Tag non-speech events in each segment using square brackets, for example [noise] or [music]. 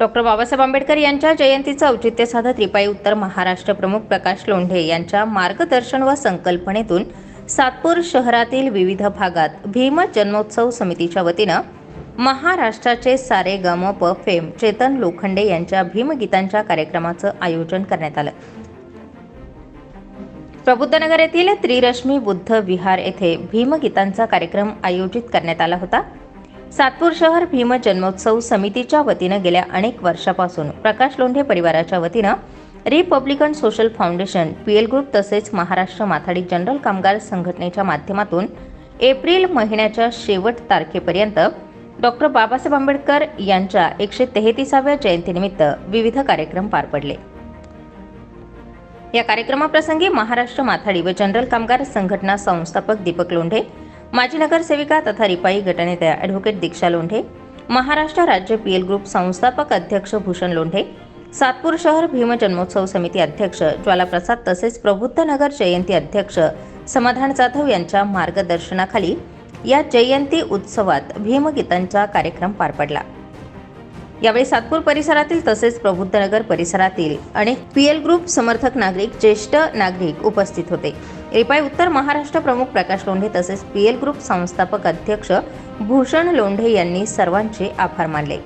Doctor Babasaheb Ambedkar यांच्या जयंतीचं औचित्य साधत रिपाई उत्तर महाराष्ट्र प्रमुख प्रकाश लोंढे यांच्या मार्गदर्शन व संकल्पनेतून सातपूर शहरातील विविध भागात भीम जन्मोत्सव समितीच्या वतीनं महाराष्ट्राचे सारे गम प फेम चेतन लोखंडे यांच्या भीमगीतांच्या कार्यक्रमाचं आयोजन करण्यात आलं. प्रबुद्धनगर येथील त्रिरश्मी बुद्ध विहार येथे भीमगीतांचा कार्यक्रम आयोजित करण्यात आला होता. सातपूर शहर भीम जन्मोत्सव समितीच्या वतीनं गेल्या अनेक वर्षापासून प्रकाश लोंढे परिवाराच्या वतीनं Republican Social Foundation PL group तसेच महाराष्ट्र माथाडी जनरल कामगार संघटनेच्या माध्यमातून एप्रिल महिन्याच्या शेवट तारखेपर्यंत डॉक्टर बाबासाहेब आंबेडकर यांच्या एकशे तेहतीसाव्या जयंतीनिमित्त विविध कार्यक्रम पार पडले. या कार्यक्रमाप्रसंगी महाराष्ट्र माथाडी व जनरल कामगार संघटना संस्थापक दीपक लोंढे माजी नगरसेविका तथा रिपाई गटनेत्या ॲडव्होकेट दीक्षा लोंढे महाराष्ट्र राज्य पी एल ग्रुप संस्थापक अध्यक्ष भूषण लोंढे सातपूर शहर भीम जन्मोत्सव समिती अध्यक्ष ज्वालाप्रसाद तसेच प्रबुद्ध नगर जयंती अध्यक्ष समाधान जाधव यांच्या मार्गदर्शनाखाली या जयंती उत्सवात भीमगीतांचा कार्यक्रम पार पडला. यावेळी सातपूर परिसरातील तसेच प्रबुद्धनगर परिसरातील अनेक पीएल ग्रुप समर्थक नागरिक ज्येष्ठ नागरिक उपस्थित होते. रिपाई उत्तर महाराष्ट्र प्रमुख प्रकाश लोंढे तसेच पीएल ग्रुप संस्थापक अध्यक्ष भूषण लोंढे यांनी सर्वांचे आभार मानले.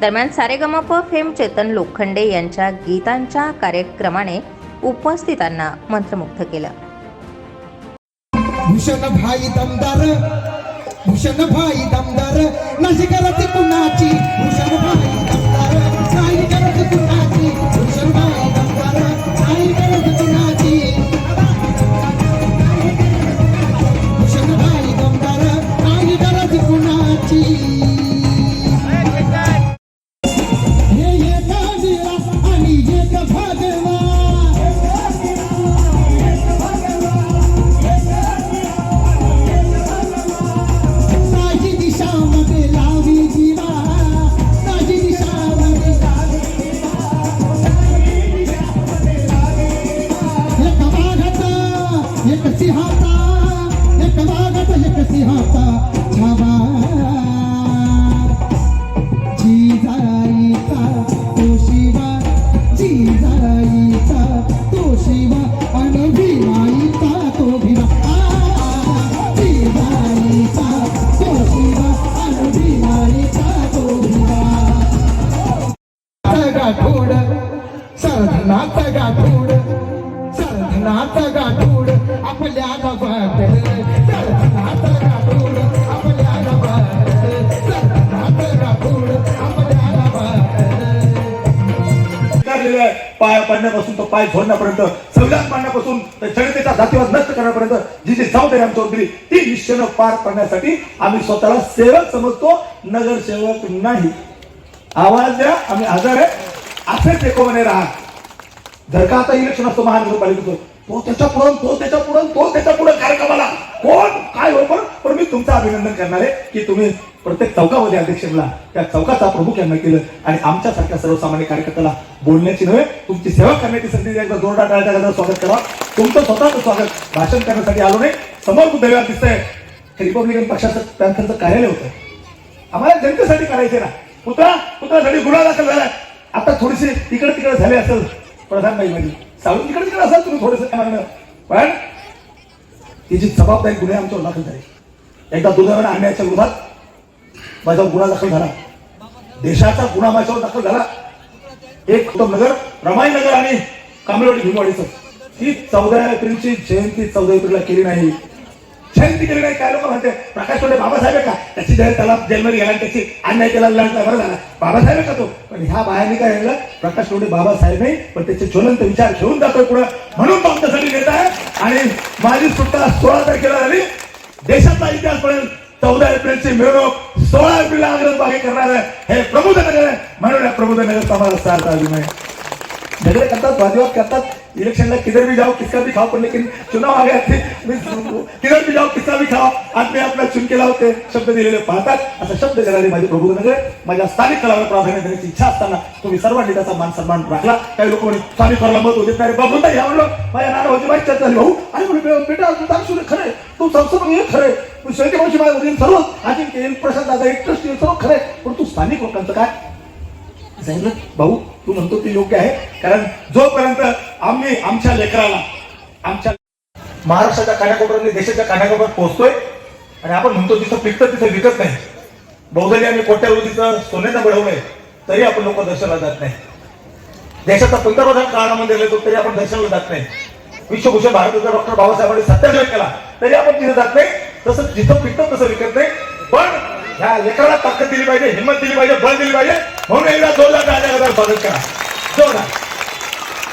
दरम्यान सारेगमप फेम चेतन लोखंडे यांच्या गीतांच्या कार्यक्रमाने उपस्थितांना मंत्रमुग्ध केलं. भूषण भाई दमदार भूषण भाई दमदार नाही करत कुणाची? भूषण भाई गाठोड साधनाचा गाठोड आपल्या गावात. साधनाचा गाठोड आपल्या गावात. साधनाचा गाठोड आपल्या गावात. पाय पाडण्यापासून तो पाय झोडण्यापर्यंत संविधान पाडण्यापासून तर जनतेचा जातीवाद नष्ट करण्यापर्यंत जी जी जबाबदारी आमच्यावर दिली ती निश्चयनं पार पाडण्यासाठी आम्ही स्वतःला सेवक समजतो नगरसेवक नाही. आवाज द्या आम्ही हजर आहे. असेच एकोमने राहा. जर का आता इलेक्शन असतो महानगरपालिकेचं तो त्याच्या पुढं तो त्याच्या पुढं तो त्याच्या पुढं कार्यक्रमाला. कोण? काय हो पण? पण मी तुमचं अभिनंदन करणार आहे की तुम्ही प्रत्येक चौकामध्ये अध्यक्षला त्या चौकाचा प्रमुख यांना केलं आणि आमच्यासारख्या सर्वसामान्य कार्यकर्त्याला बोलण्याची नव्हे तुमची सेवा करण्याची संधी द्यायचा जोरदार टाळ्या स्वागत करा. तुमचं स्वतःचं स्वागत भाषण करण्यासाठी आलो नाही. समोर दैवात दिसतंय. हे रिपब्लिकन पक्षाचं त्यांचं कार्यालय होतं. आम्हाला जनतेसाठी करायचे ना. पुत्रा पुत्रासाठी गुन्हा दाखल झाला आता थोडीशी इकडे तिकडे झाले असेल. प्रधानबाई माझी सावरून इकडे तिकडे असाल तुम्ही थोडेसे मागणं. पण तिची जबाबदारी गुन्हे आमच्यावर दाखल झाले. एकदा दुधावर आणण्याच्या विरोधात माझ्यावर गुन्हा दाखल झाला. देशाचा गुन्हा माझ्यावर दाखल झाला. एक उत्तम नगर रमाई नगर आणि कामरेवाडी भीमवाडीचं. ही चौदा एप्रिलची जयंती चौदा एप्रिलला केली नाही. जयंती केली नाही काय लोक म्हणते? प्रकाश म्हणते बाबासाहेब आहे का? त्याची जर त्याला जेलमध्ये गेला आणि त्याची अन्याय केला लढला बरं झाला. बाबासाहेब का तो? पण ह्या बायाने काय केलं प्रकाश लोडे बाबासाहेब नाही पण त्याचे ज्वलंत विचार घेऊन जातोय पुढे. म्हणून तो आमच्यासाठी नेता आहे. आणि माझी सुट्टा सोळा तारखेला झाली. देशाचा इतिहास पडेल चौदा एप्रिलची मिरवणूक सोळा एप्रिलला आग्रह बागे करणार आहे. हे प्रबोधनगर आहे. म्हणून या प्रबुद्ध नगरचा आम्हाला सार्थ अभिनय झगड़े करतात वादविवाद करतात. इलेक्शन में किधर भी जाओ किसका भी खाओ पर लेकिन चुनाव आ गया थे। किधर भी जाओ किसका भी खाओ आदमी आपला चुनके लावते शब्द दिलेले पाहतात असा शब्द देणारे माझे प्रभू नगर माझ्या स्थानिक कलावर प्राधान्य देण्याची इच्छा असताना तुम्ही सर्वांनी त्याचा मान सन्मान राखला. काही लोक म्हणे स्थानिक कला मत होते नाही बाबू. नाही म्हणलं माझ्या नाना होती माझी चर्चा झाली भाऊ. आणि म्हणून बेटा तू दाखवू खरे तू संस्थापक हे खरे तू शेवटी मावशी माझ्या वडील सर्व अजिंक्य येईल प्रसाद दादा एक येईल सर्व खरे पण तू स्थानिक लोकांचं काय सांगितलं भाऊ तू म्हणतो ते योग्य आहे. कारण जोपर्यंत आम्ही आमच्या लेकराला आमच्या महाराष्ट्राच्या कानाकोपऱ्यात देशाच्या कानाकोपऱ्यात पोहोचतोय आणि आपण म्हणतो तिथं पिकतं तिथं विकत नाही. बौद्धली आम्ही कोट्यावधीचं सोन्यानं मिळवलंय तरी आपण लोक दर्शनाला जात नाही. देशाचा पंतप्रधान काळामध्ये गेलो तरी आपण दर्शनाला जात नाही. विश्वभूषण भारताचा डॉक्टर बाबासाहेबांनी सत्याग्रह केला तरी आपण तिथे जात नाही. तसं जिथं पिकतं तसं विकत नाही. पण ह्या लेकराला ताकद दिली पाहिजे हिंमत दिली पाहिजे बळ दिली पाहिजे. म्हणून एकदा जोरदार टाळ्या स्वागत करा. जोरदार.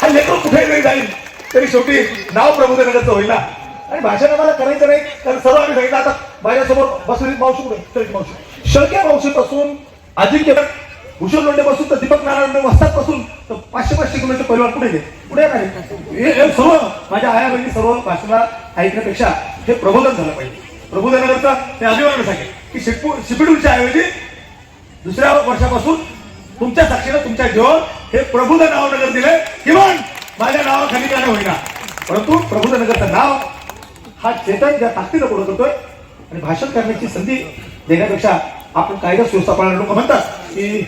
हा लेकर कुठे जरी जाईल. तरी शेवटी नाव प्रबोधनगरचं होईल ना. आणि भाषण आम्हाला करायचं नाही कारण सर्व आम्ही सांगितलं आता माझ्यासमोर बसून मावशी कुठे? तरी मावशी. शळक्या मावशीपासून अजिंक्य भूषण लोंडे पासून तर दीपक नारायण वस्तात पासून तर पाचशे पाचशे किलोमीटर परिवार कुठे गेले? पुढे काय हे हे सर्व माझ्या आया बहिणी सर्व भाषणाला ऐकण्यापेक्षा हे प्रबोधन झालं पाहिजे. प्रबोधनाकरता ते अभिमान सांगेल की शिपू शिपिडूच्या ऐवजी दुसऱ्या वर्षापासून तुमच्या साक्षीनं तुमच्या जीवन हे प्रबुद्ध नावनगर दिले. किमान माझ्या नावाखाली काय होईना. परंतु प्रबुद्ध नगरचं नाव हा चेतन ज्या ताकदीनं बोलत होतोय आणि भाषण करण्याची संधी देण्यापेक्षा आपण कायदा सुव्यवस्था पाळणं लोक म्हणतात की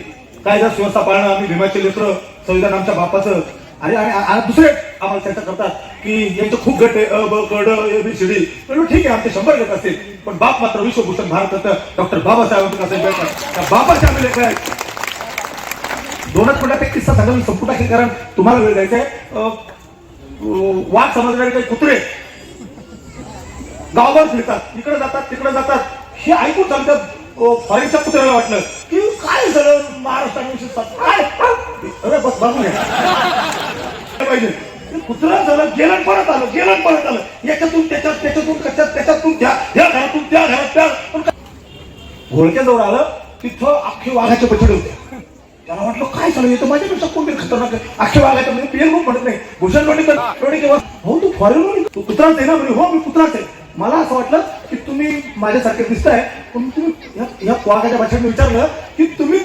कायदा सुव्यवस्था पाळणं आम्ही भीमाचे लेकर संविधान आमच्या बापाचं आणि आणि आणि दुसरे आम्हाला चर्चा करतात की यांचं खूप गट आहे अ ब म्हणून ठीक आहे आमचे शंभर गट असतील. पण बाप मात्र विश्वभूषण भारत डॉक्टर बाबासाहेब आंबेडकर त्या बाबाचे आम्ही लेकर आहेत. दोनच मिनिटात एक किस्सा सांगा मी संपुटा की कारण तुम्हाला वेळ द्यायचा आहे. वाघ समजणारे काही कुत्रे गावभर फिरतात. इकडे जातात तिकडे जातात. हे ऐकून सांगतात फॉरेनच्या कुत्र्याला वाटलं. की काय झालं? महाराष्ट्राविषयी सत- काय? अरे बस बघून [laughs] पाहिजे? कुत्रा झालं गेलं परत आलं गेलं परत आलं. याच्यातून त्याच्यात त्याच्यातून त्याच्यात त्याच्यातून त्या या घरातून त्या घरात त्या घोळक्याजवळ आलं तिथं अख्खे वाघाचे बछडे होते त्याला वाटलं काय झालं? येतं माझ्यापेक्षा कोणतरी खतरनाक अख्खे वाघाच्या म्हणजे पिएल म्हणून म्हणत नाही. भूषण लोणीकर केव्हा हो तू फॉरेन तू कुत्राच आहे ना? म्हणजे हो मी कुत्राच आहे. मला असं वाटलं की तुम्ही माझ्यासारखे दिसताय पण तुम्ही या- या वाघाच्या भाषेत विचारलं की तुम्ही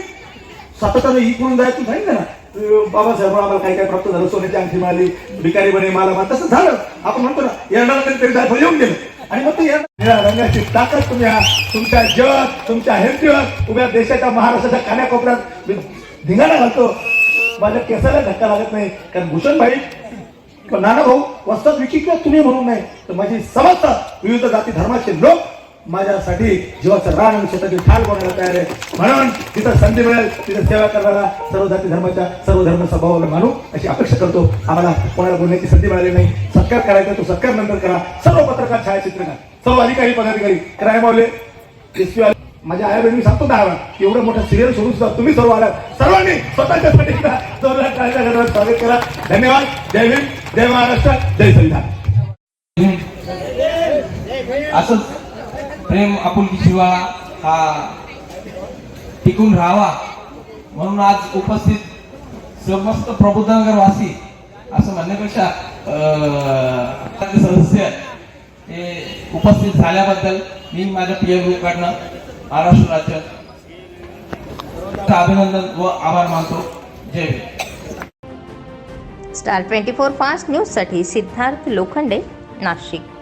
सातत्यानं ही करून जायचं नाही ना? बाबासाहेब आम्हाला काही काय प्राप्त झालं. सोन्याची अंगठी मिळाली भिकारी बने मला मा तसं झालं. आपण म्हणतो ना येणार तरी तरी येऊन गेलं. आणि मग ते या रंगाची ताकद तुम्ही हा तुमच्या जग तुमच्या हेल्थवर उभ्या देशाच्या महाराष्ट्राच्या कान्याकोपऱ्यात धिंगाणा घालतो. माझ्या केसाला धक्का लागत नाही. कारण भूषण भाई नाना भाऊ वस्तात विकी किंवा तुम्ही म्हणून नाही. तर माझी समस्त विविध जाती धर्माचे लोक माझ्यासाठी जीवाचं रान आणि स्वतःची ठाल बनवायला तयार आहे. म्हणून तिथं संधी मिळेल तिथं सेवा करणारा सर्व जाती धर्माच्या सर्व धर्म स्वभावाला मानू अशी अपेक्षा करतो. आम्हाला कोणाला बोलण्याची संधी मिळाली नाही. सत्कार करायचा तो सत्कार नंतर करा. सर्व पत्रकार छायाचित्रकार सर्व अधिकारी पदाधिकारी. क्राईम मावले माझ्या आई बहिणी सांगतो दहा एवढं मोठं सिरियल सोडून सुद्धा तुम्ही सर्व आला सर्वांनी स्वतःच्या करा स्वागत करा. धन्यवाद. जय हिंद जय महाराष्ट्र जय संविधान. असंच प्रेम आपुलकी शिवाळा हा टिकून राहावा. म्हणून आज उपस्थित समस्त प्रबोधनगर वासी असं म्हणण्यापेक्षा सदस्य हे उपस्थित झाल्याबद्दल मी माझ्या पी एम कडनं महाराष्ट्र राज्य अभिनंदन व आभार मानतो. जय स्टार ट्वेंटी फोर फास्ट न्यूजसाठी सिद्धार्थ लोखंडे नाशिक.